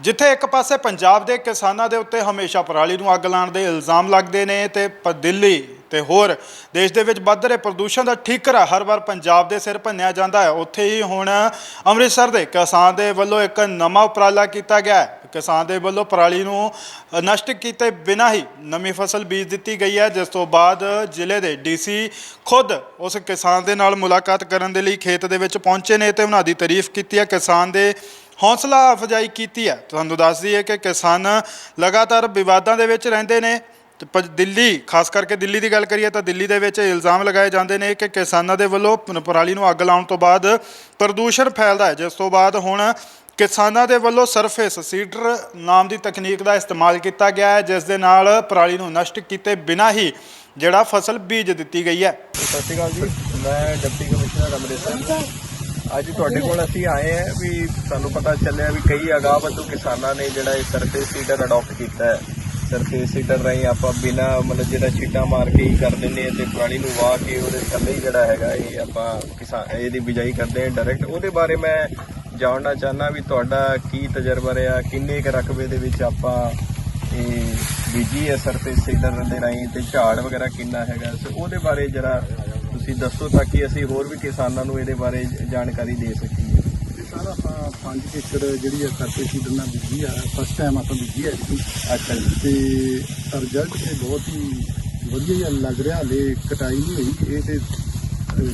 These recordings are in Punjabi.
ਜਿੱਥੇ ਇੱਕ ਪਾਸੇ ਪੰਜਾਬ ਦੇ ਕਿਸਾਨਾਂ ਦੇ ਉੱਤੇ ਹਮੇਸ਼ਾ ਪਰਾਲੀ ਨੂੰ ਅੱਗ ਲਾਉਣ ਦੇ ਇਲਜ਼ਾਮ ਲੱਗਦੇ ਨੇ ਤੇ ਪ- ਦਿੱਲੀ ਤੇ ਹੋਰ ਦੇਸ਼ ਦੇ ਵਿੱਚ ਵੱਧ ਰਹੇ ਪ੍ਰਦੂਸ਼ਣ ਦਾ ਠੀਕਰਾ ਹਰ ਵਾਰ ਪੰਜਾਬ ਦੇ ਸਿਰ ਭੰਨਿਆ ਜਾਂਦਾ ਹੈ। ਉੱਥੇ ਹੀ ਹੁਣ ਅੰਮ੍ਰਿਤਸਰ ਦੇ ਕਿਸਾਨ ਦੇ ਵੱਲੋਂ ਇੱਕ ਨਵਾਂ ਉਪਰਾਲਾ ਕੀਤਾ ਗਿਆ ਹੈ। ਕਿਸਾਨ ਦੇ ਵੱਲੋਂ ਪਰਾਲੀ ਨੂੰ ਨਸ਼ਟ ਕੀਤੇ ਬਿਨਾਂ ਹੀ ਨਵੀਂ ਫਸਲ ਬੀਜ ਦਿੱਤੀ ਗਈ ਹੈ। ਜਿਸ ਤੋਂ ਬਾਅਦ ਜ਼ਿਲ੍ਹੇ ਦੇ ਡੀਸੀ ਖੁਦ ਉਸ ਕਿਸਾਨ ਦੇ ਨਾਲ ਮੁਲਾਕਾਤ ਕਰਨ ਦੇ ਲਈ ਖੇਤ ਦੇ ਵਿੱਚ ਪਹੁੰਚੇ ਨੇ ਤੇ ਉਹਨਾਂ ਦੀ ਤਾਰੀਫ ਕੀਤੀ ਹੈ। ਕਿਸਾਨ ਦੇ ਹੌਸਲਾ ਅਫਜਾਈ ਕੀਤੀ ਹੈ। ਤੁਹਾਨੂੰ ਦੱਸ ਦਈਏ ਕਿ ਕਿਸਾਨ ਲਗਾਤਾਰ ਵਿਵਾਦਾਂ ਦੇ ਵਿੱਚ ਰਹਿੰਦੇ ਨੇ ਤੇ ਪ- ਦਿੱਲੀ, ਖਾਸ ਕਰਕੇ ਦਿੱਲੀ ਦੀ ਗੱਲ ਕਰੀਏ ਤਾਂ ਦਿੱਲੀ ਦੇ ਵਿੱਚ ਇਲਜ਼ਾਮ ਲਗਾਏ ਜਾਂਦੇ ਨੇ ਕਿ ਕਿਸਾਨਾਂ ਦੇ ਵੱਲੋਂ ਪਰਾਲੀ ਨੂੰ ਅੱਗ ਲਾਉਣ ਤੋਂ ਬਾਅਦ ਪ੍ਰਦੂਸ਼ਣ ਫੈਲਦਾ ਹੈ। ਜਿਸ ਤੋਂ ਬਾਅਦ ਹੁਣ ਕਿਸਾਨਾਂ ਦੇ ਵੱਲੋਂ ਸਰਫੇਸ ਸੀਡਰ ਨਾਮ ਦੀ ਤਕਨੀਕ ਦਾ ਇਸਤੇਮਾਲ ਕੀਤਾ ਗਿਆ ਹੈ, ਜਿਸ ਦੇ ਨਾਲ ਪਰਾਲੀ ਨੂੰ ਨਸ਼ਟ ਕੀਤੇ ਬਿਨਾਂ ਹੀ ਜਿਹੜਾ ਫਸਲ ਬੀਜ ਦਿੱਤੀ ਗਈ ਹੈ। ਸਤਿ ਸ਼੍ਰੀ ਅਕਾਲ ਜੀ। ਮੈਂ ਡਿਪਟੀ ਕਮਿਸ਼ਨਰ ਅੰਮ੍ਰਿਤਸਰ ਅੱਜ ਤੁਹਾਡੇ ਕੋਲ ਅਸੀਂ ਆਏ ਹਾਂ ਵੀ ਸਾਨੂੰ ਪਤਾ ਚੱਲਿਆ ਵੀ ਕਈ ਅਗਾਵਤੂ ਕਿਸਾਨਾਂ ਨੇ ਜਿਹੜਾ ਇਹ ਸਰਫੇਸ ਸੀਡਰ ਅਡਾਪਟ ਕੀਤਾ ਹੈ। ਸਰਫੇਸ ਸੀਡਰ ਰਾਹੀਂ ਆਪਾਂ ਬਿਨਾ ਮਤਲਬ ਜਿਹੜਾ ਛਿੱਟਾ ਮਾਰ ਕੇ ਹੀ ਕਰ ਦਿੰਦੇ ਹਾਂ ਤੇ ਪੁਰਾਣੀ ਨੂੰ ਵਾਹ ਕੇ ਉਹਦੇ ਥੱਲੇ ਹੀ ਜਿਹੜਾ ਹੈਗਾ ਇਹ ਆਪਾਂ ਕਿਸਾਨ ਇਹਦੀ ਬਿਜਾਈ ਕਰਦੇ ਹਾਂ ਡਾਇਰੈਕਟ ਉਹਦੇ ਬਾਰੇ ਮੈਂ ਜਾਣਨਾ ਚਾਹਨਾ ਵੀ ਤੁਹਾਡਾ ਕੀ ਤਜਰਬਾ ਰਿਹਾ, ਕਿੰਨੇ ਕੁ ਰਕਬੇ ਦੇ ਵਿੱਚ ਆਪਾਂ ਇਹ ਬੀਜੀ ਹੈ ਸਰਫੇਸ ਸੀਡਰ ਦੇ ਰਾਹੀਂ ਤੇ ਝਾੜ ਵਗੈਰਾ ਕਿੰਨਾ ਹੈਗਾ। ਸੋ ਉਹਦੇ ਬਾਰੇ ਜਰਾ ਤੁਸੀਂ ਦੱਸੋ ਤਾਂ ਕਿ ਅਸੀਂ ਹੋਰ ਵੀ ਕਿਸਾਨਾਂ ਨੂੰ ਇਹਦੇ ਬਾਰੇ ਜਾਣਕਾਰੀ ਦੇ ਸਕੀਏ। ਸਾਰਾ ਆਪਾਂ 5 ਏਕੜ ਜਿਹੜੀ ਆ ਸਰਫੇ ਸੀਡਰ ਨਾਲ ਬੀਜੀ ਆ ਫਸਟ ਟਾਈਮ ਆਪਾਂ ਬੀਜੀ ਆ ਜੀ ਅੱਛਾ ਜੀ। ਤੇ ਰਿਜ਼ਲਟ ਤੇ ਬਹੁਤ ਹੀ ਵਧੀਆ ਜਿਹਾ ਲੱਗ ਰਿਹਾ ਹਲੇ ਕਟਾਈ ਨਹੀਂ ਹੋਈ। ਇਹ ਤੇ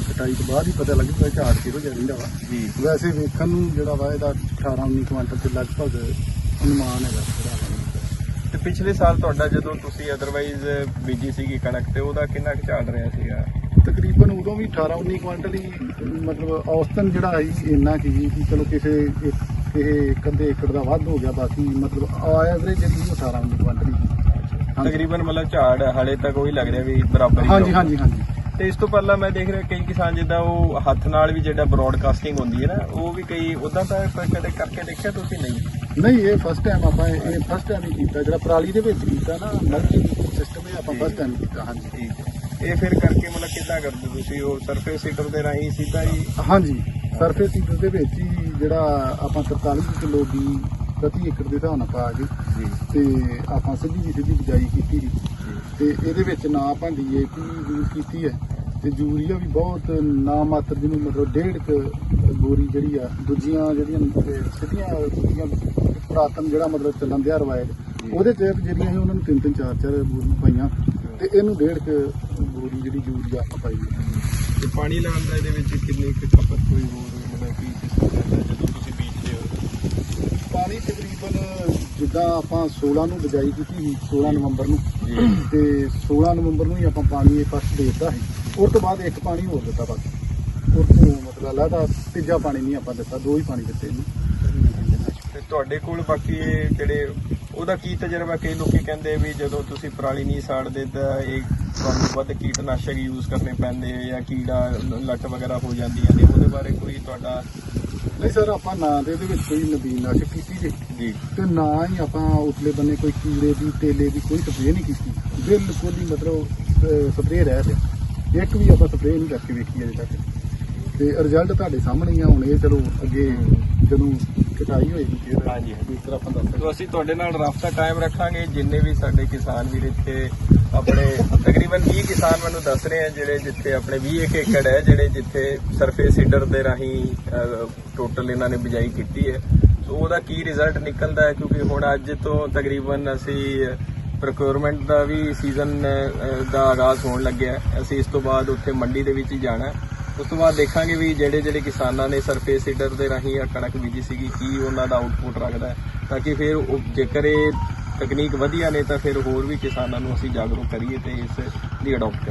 ਕਟਾਈ ਤੋਂ ਬਾਅਦ ਹੀ ਪਤਾ ਲੱਗਦਾ ਝਾੜ ਕਿਹੋ ਜਿਹਾ ਰਹਿੰਦਾ ਵਾ। ਜੀ। ਵੈਸੇ ਵੇਖਣ ਨੂੰ ਜਿਹੜਾ ਵਾ ਇਹਦਾ 18 19 ਕੁਇੰਟਲ ਤੇ ਲਗਭਗ ਅਨੁਮਾਨ ਹੈਗਾ। ਜਿਹੜਾ ਤੇ ਪਿਛਲੇ ਸਾਲ ਤੁਹਾਡਾ ਜਦੋਂ ਤੁਸੀਂ ਅਦਰਵਾਈਜ਼ ਬੀਜੀ ਸੀਗੀ ਕਣਕ ਤੇ ਉਹਦਾ ਕਿੰਨਾ ਕੁ ਝਾੜ ਰਿਹਾ ਸੀਗਾ? ਤਕਰੀਬਨ ਉਦੋਂ ਵੀ 18 19 ਕੁਇੰਟਲ ਹੀ ਮਤਲਬ ਔਸਤਨ ਜਿਹੜਾ ਸੀ ਇੰਨਾ ਕੀ ਕਿ ਚਲੋ ਕਿਸੇ ਇੱਕ ਅੱਧੇ ਏਕੜ ਦਾ ਵੱਧ ਹੋ ਗਿਆ ਬਾਕੀ ਮਤਲਬ ਐਵਰੇਜ ਜਿਹੜੀ ਸੀ ਉਹ 18 19 ਕੁਇੰਟਲ ਹੀ। ਤਕਰੀਬਨ ਮਤਲਬ ਝਾੜ ਹਾਲੇ ਤੱਕ ਉਹੀ ਲੱਗ ਰਿਹਾ ਵੀ ਬਰਾਬਰ ਹੀ ਹਾਂਜੀ। ਹਾਂਜੀ ਹਾਂਜੀ ਤੇ ਇਸ ਤੋਂ ਪਹਿਲਾਂ ਮੈਂ ਦੇਖ ਰਿਹਾ ਕਈ ਕਿਸਾਨ ਜਿੱਦਾਂ ਉਹ ਹੱਥ ਨਾਲ ਵੀ ਜਿਹੜਾ ਬ੍ਰੌਡਕਾਸਟਿੰਗ ਹੁੰਦੀ ਹੈ ਨਾ ਉਹ ਵੀ ਕਈ ਉਦਾਂ ਤਾਂ ਕਦੇ ਕਰਕੇ ਦੇਖਿਆ ਤੁਸੀਂ ਨਹੀਂ ਨਹੀਂ ਇਹ ਫਸਟ ਟਾਈਮ ਆਪਾਂ ਇਹ ਫਸਟ ਟਾਈਮ ਹੀ ਕੀਤਾ ਜਿਹੜਾ ਪਰਾਲੀ ਦੇ ਵਿੱਚ ਕੀਤਾ ਨਾ ਮਲਟੀ ਸਿਸਟਮ ਇਹ ਆਪਾਂ ਫਸਟ ਟਾਈਮ ਕੀਤਾ ਹਾਂਜੀ ਠੀਕ ਹੈ। ਇਹ ਫਿਰ ਕਰਕੇ ਮਤਲਬ ਕਿੱਦਾਂ ਕਰਦੇ ਤੁਸੀਂ? ਉਹ ਸਰਫੇਸ ਸੀਟਰ ਦੇ ਰਾਹੀਂ ਸਿੱਧਾ ਹੀ ਹਾਂਜੀ ਸਰਫੇਸ ਸੀਡਰ ਦੇ ਵਿੱਚ ਹੀ ਜਿਹੜਾ ਆਪਾਂ 43 ਕਿਲੋ ਦੀ ਪ੍ਰਤੀ ਏਕੜ ਦੇ ਹਿਸਾਬ ਨਾਲ ਪਾ ਕੇ ਜੀ। ਤੇ ਆਪਾਂ ਸਿੱਧੀ ਦੀ ਸਿੱਧੀ ਬਿਜਾਈ ਕੀਤੀ ਸੀ ਤੇ ਇਹਦੇ ਵਿੱਚ ਨਾ ਆਪਾਂ ਡੀਏਪੀ ਯੂਜ਼ ਕੀਤੀ ਹੈ ਤੇ ਯੂਰੀਆ ਵੀ ਬਹੁਤ ਨਾ ਮਾਤਰ ਜਿਹਨੂੰ ਮਤਲਬ ਡੇਢ ਕੁ ਬੋਰੀ ਜਿਹੜੀ ਆ ਦੂਜੀਆਂ ਜਿਹੜੀਆਂ ਸਿੱਧੀਆਂ ਦੂਜੀਆਂ ਪੁਰਾਤਨ ਜਿਹੜਾ ਮਤਲਬ ਚੱਲਣ ਦਿਆ ਰਵਾਇਤ ਉਹਦੇ ਤੇ ਜਿਹੜੀਆਂ ਸੀ ਉਹਨਾਂ ਨੂੰ ਤਿੰਨ ਤਿੰਨ ਚਾਰ ਚਾਰ ਬੋਰੀ ਪਾਈਆਂ ਤੇ ਇਹਨੂੰ ਡੇਢ ਕੁ ਬੋਰੀ ਜਿਹੜੀ ਯੂਰੀਆ ਆਪਾਂ ਪਾਈ ਤੇ ਪਾਣੀ ਲਾਉਣ ਦਾ ਇਹਦੇ ਵਿੱਚ ਕਿੰਨੀ ਕੁ ਖਪਤ ਕੋਈ ਹੋਰ ਮਤਲਬ ਕੀ ਰਹਿੰਦਾ ਜਦੋਂ ਤੁਸੀਂ ਬੀਜਦੇ ਹੋ? ਪਾਣੀ ਤਕਰੀਬਨ ਜਿੱਦਾਂ ਆਪਾਂ 16 ਨੂੰ ਬਿਜਾਈ ਕੀਤੀ ਸੀ 16 ਨਵੰਬਰ ਨੂੰ। ਤੇ 16 ਨਵੰਬਰ ਨੂੰ ਹੀ ਆਪਾਂ ਪਾਣੀ ਇਹ ਦੇ ਦਿੱਤਾ ਸੀ। ਉਸ ਤੋਂ ਬਾਅਦ ਇੱਕ ਪਾਣੀ ਹੋਰ ਦਿੱਤਾ ਬਸ ਉਸ ਤੋਂ ਮਤਲਬ ਅਲੱਗਾ ਤੀਜਾ ਪਾਣੀ ਨਹੀਂ ਆਪਾਂ ਦਿੱਤਾ ਦੋ ਹੀ ਪਾਣੀ ਦਿੱਤੇ ਇਹਨੂੰ। ਤੇ ਤੁਹਾਡੇ ਕੋਲ ਬਾਕੀ ਜਿਹੜੇ ਉਹਦਾ ਕੀ ਤਜਰਬਾ ਕਈ ਲੋਕੀ ਕਹਿੰਦੇ ਵੀ ਜਦੋਂ ਤੁਸੀਂ ਪਰਾਲੀ ਨਹੀਂ ਸਾੜਦੇ ਤਾਂ ਇਹ ਤੁਹਾਨੂੰ ਵੱਧ ਕੀਟਨਾਸ਼ਕ ਯੂਜ਼ ਕਰਨੇ ਪੈਂਦੇ ਆ ਜਾਂ ਕੀੜਾ ਲੱਟ ਵਗੈਰਾ ਹੋ ਜਾਂਦੀਆਂ ਨੇ ਉਹਦੇ ਬਾਰੇ ਕੋਈ ਤੁਹਾਡਾ ਨਹੀਂ ਸਰ ਆਪਾਂ ਨਾ ਤੇ ਇਹਦੇ ਵਿੱਚ ਕੋਈ ਨਦੀਨਾਸ਼ਕ ਕੀਤੀ ਜੀ। ਜੀ। ਤੇ ਨਾ ਹੀ ਆਪਾਂ ਉਸਲੇ ਬੰਨੇ ਕੋਈ ਕੀੜੇ ਦੀ ਤੇਲੇ ਦੀ ਕੋਈ ਸਪਰੇਅ ਨਹੀਂ ਕੀਤੀ। ਬਿਲਕੁਲ ਹੀ ਮਤਲਬ ਸਪਰੇਅ ਰਹਿ ਪਿਆ ਇੱਕ ਵੀ ਆਪਾਂ ਸਪਰੇਅ ਨਹੀਂ ਕਰਕੇ ਵੇਖੀ ਅਜੇ ਤੱਕ। ਤੇ ਰਿਜ਼ਲਟ ਤੁਹਾਡੇ ਸਾਹਮਣੇ ਆ ਹੁਣ ਇਹ ਚਲੋ ਅੱਗੇ ਜਦੋਂ ਕਟਾਈ ਹੋਏਗੀ ਫਿਰ ਹਾਂਜੀ। ਇਸ ਤਰ੍ਹਾਂ ਆਪਾਂ ਦੱਸ ਸਕਦੇ ਅਸੀਂ ਤੁਹਾਡੇ ਨਾਲ ਰਾਬਤਾ ਕਾਇਮ ਰੱਖਾਂਗੇ। ਜਿੰਨੇ ਵੀ ਸਾਡੇ ਕਿਸਾਨ ਵੀਰ ਇੱਥੇ ਆਪਣੇ ਤਕਰੀਬਨ 20 ਕਿਸਾਨ ਮੈਨੂੰ ਦੱਸ ਰਹੇ ਆ ਜਿਹੜੇ ਜਿੱਥੇ ਆਪਣੇ 20 ਇੱਕ ਏਕੜ ਹੈ ਜਿਹੜੇ ਜਿੱਥੇ ਸਰਫੇਸ ਸੀਡਰ ਦੇ ਰਾਹੀਂ ਟੋਟਲ ਇਹਨਾਂ ਨੇ ਬਿਜਾਈ ਕੀਤੀ ਹੈ। ਸੋ ਉਹਦਾ ਕੀ ਰਿਜ਼ਲਟ ਨਿਕਲਦਾ ਹੈ? ਕਿਉਂਕਿ ਹੁਣ ਅੱਜ ਤੋਂ ਤਕਰੀਬਨ ਅਸੀਂ ਪ੍ਰੋਕਿਉਰਮੈਂਟ ਦਾ ਵੀ ਸੀਜ਼ਨ ਦਾ ਆਗਾਜ਼ ਹੋਣ ਲੱਗਿਆ ਹੈ। ਅਸੀਂ ਇਸ ਤੋਂ ਬਾਅਦ ਉੱਥੇ ਮੰਡੀ ਦੇ ਵਿੱਚ ਹੀ ਜਾਣਾ ਹੈ। ਉਸ ਤੋਂ ਬਾਅਦ ਦੇਖਾਂਗੇ ਵੀ ਜਿਹੜੇ ਜਿਹੜੇ ਕਿਸਾਨਾਂ ਨੇ ਸਰਫੇਸ ਸੀਡਰ ਦੇ ਰਾਹੀਂ ਆ ਕਣਕ ਬੀਜੀ ਸੀਗੀ, ਕੀ ਉਹਨਾਂ ਦਾ ਆਊਟਪੁੱਟ ਰੱਖਦਾ ਤਾਂ ਕਿ ਫਿਰ ਉਹ ਜੇਕਰ ਇਹ ਤਕਨੀਕ ਵਧੀਆ ਨੇ ਤਾਂ ਫਿਰ ਹੋਰ ਵੀ ਕਿਸਾਨਾਂ ਨੂੰ ਅਸੀਂ ਜਾਗਰੂਕ ਕਰੀਏ ਤੇ ਇਸ ਦੀ ਅਡਾਪਟ ਕਰਾਂਗੇ।